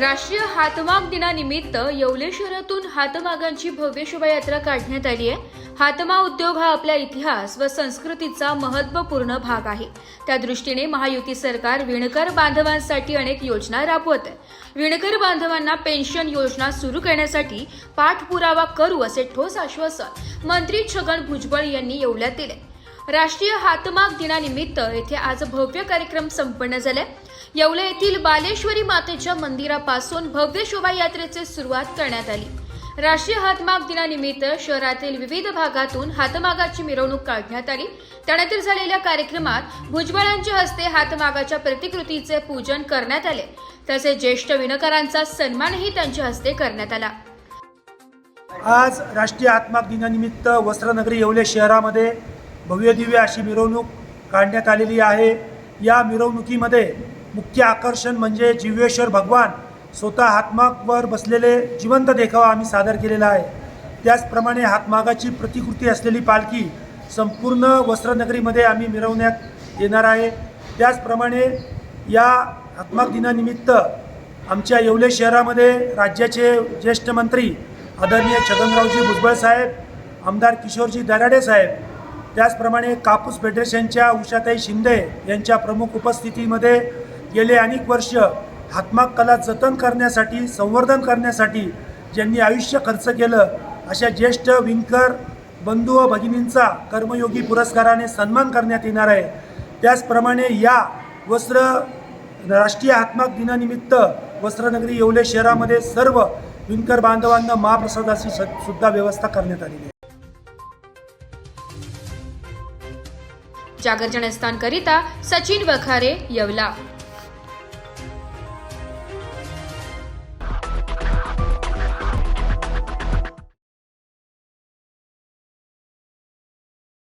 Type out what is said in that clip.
राष्ट्रीय हातमाग दिनानिमित्त येवले शहरातून हातमागांची भव्य शोभायात्रा काढण्यात आली आहे. हातमाग उद्योग हा आपल्या इतिहास व संस्कृतीचा महत्त्वपूर्ण भाग आहे. त्या दृष्टीने महायुती सरकार विणकर बांधवांसाठी अनेक योजना राबवत आहे. विणकर बांधवांना पेन्शन योजना सुरू करण्यासाठी पाठपुरावा करू असे ठोस आश्वासन मंत्री छगन भुजबळ यांनी येवल्यात दिले. राष्ट्रीय हातमाग दिनानिमित्त येथे आज भव्य कार्यक्रम संपन्न झाले येवले येथील बालेश्वरी मातेच्या मंदिरापासून भव्य शोभायात्रेची सुरुवात करण्यात आली. राष्ट्रीय हातमाग दिनानिमित्त शहरातील विविध भागातून हातमागाची मिरवणूक काढण्यात आली. त्यानंतर झालेल्या कार्यक्रमात भुजबळांच्या हस्ते हातमागाच्या प्रतिकृतीचे पूजन करण्यात आले. तसेच ज्येष्ठ विणकरांचा सन्मानही त्यांच्या हस्ते करण्यात आला. आज राष्ट्रीय आत्माक दिनानिमित्त वस्त्रनगरी येवले शहरामध्ये भव्यदिव्य अशी मिरवणूक काढण्यात आलेली आहे. या मिरवणुकीमध्ये मुख्य आकर्षण म्हणजे जीवेश्वर भगवान स्वतः हातमागवर बसलेले जिवंत देखावा आम्ही सादर केलेला आहे. त्याचप्रमाणे हातमागाची प्रतिकृती असलेली पालखी संपूर्ण वस्त्रनगरीमध्ये आम्ही मिरवण्यात येणार आहे. त्याचप्रमाणे या हातमाग दिनानिमित्त आमच्या येवले शहरामध्ये राज्याचे ज्येष्ठ मंत्री आदरणीय छगनरावजी भुजबळ साहेब आमदार किशोरजी दराडे साहेब त्याचप्रमाणे कापूस फेडरेशनच्या उषाताई शिंदे यांच्या प्रमुख उपस्थितीमध्ये गेले अनेक वर्ष हातमाग कला जतन करण्यासाठी संवर्धन करण्यासाठी ज्यांनी आयुष्य खर्च केलं अशा ज्येष्ठ विणकर बंधू व भगिनींचा कर्मयोगी पुरस्काराने सन्मान करण्यात येणार आहे. त्याचप्रमाणे या वस्त्र राष्ट्रीय हातमाग दिनानिमित्त वस्त्रनगरी येवले शहरामध्ये सर्व विणकर बांधवांना महाप्रसादाची सुद्धा व्यवस्था करण्यात आलेली आहे. जागर जनस्थानकरिता सचिन वखारे येवला.